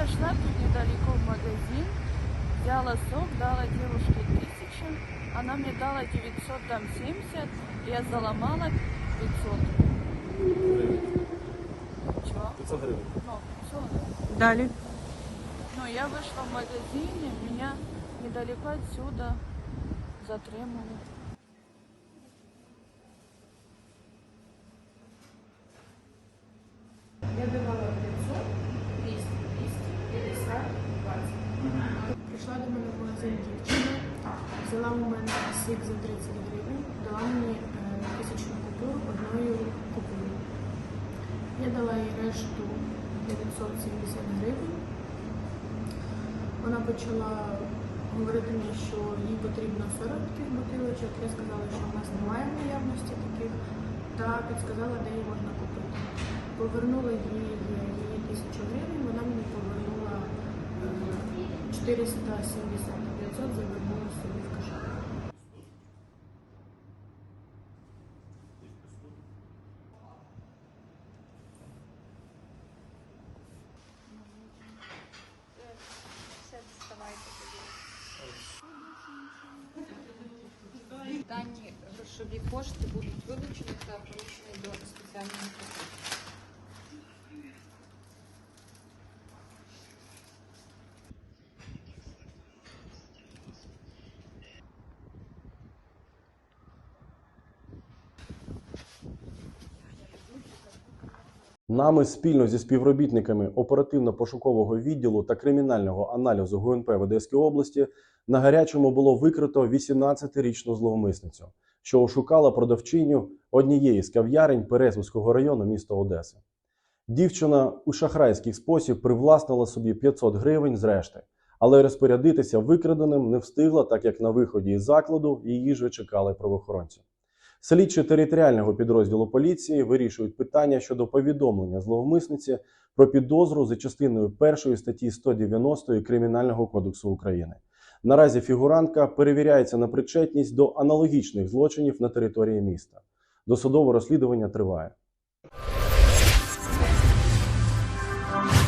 зашла тут недалеко в магазин, взяла сок, дала девушке тысячу, она мне дала 900, там 70, я заломала 500. Чего? 500 гривень. Ну, 500. Далі. Ну, я вышла в магазине, меня недалеко отсюда затримали. Прийшла до мене магазин дівчина, взяла у мене сік за 30 гривень, дала мені е, тисячну купюру одною купюрою. Я дала їй решту 970 гривень. Вона почала говорити мені, що їй потрібно 40 таких бутилочок. Я сказала, що в нас немає наявності таких, та підсказала, де її можна купити. Повернула їй її тисячу гривень, вона мені повернула е, 470, а 500 завернула собі в кошелек. Дані грошові кошти будуть вилучені та включені до спеціального Нами спільно зі співробітниками оперативно-пошукового відділу та кримінального аналізу ГУНП Одеській області на гарячому було викрито 18-річну зловмисницю, що ошукала продавчиню однієї з кав'ярень Пересвського району міста Одеси. Дівчина у шахрайський спосіб привласнила собі 500 гривень з решти, але розпорядитися викраденим не встигла, так як на виході із закладу її ж чекали правоохоронці. Слідчі територіального підрозділу поліції вирішують питання щодо повідомлення зловмисниці про підозру за частиною першої статті 190 Кримінального кодексу України. Наразі фігурантка перевіряється на причетність до аналогічних злочинів на території міста. Досудове розслідування триває.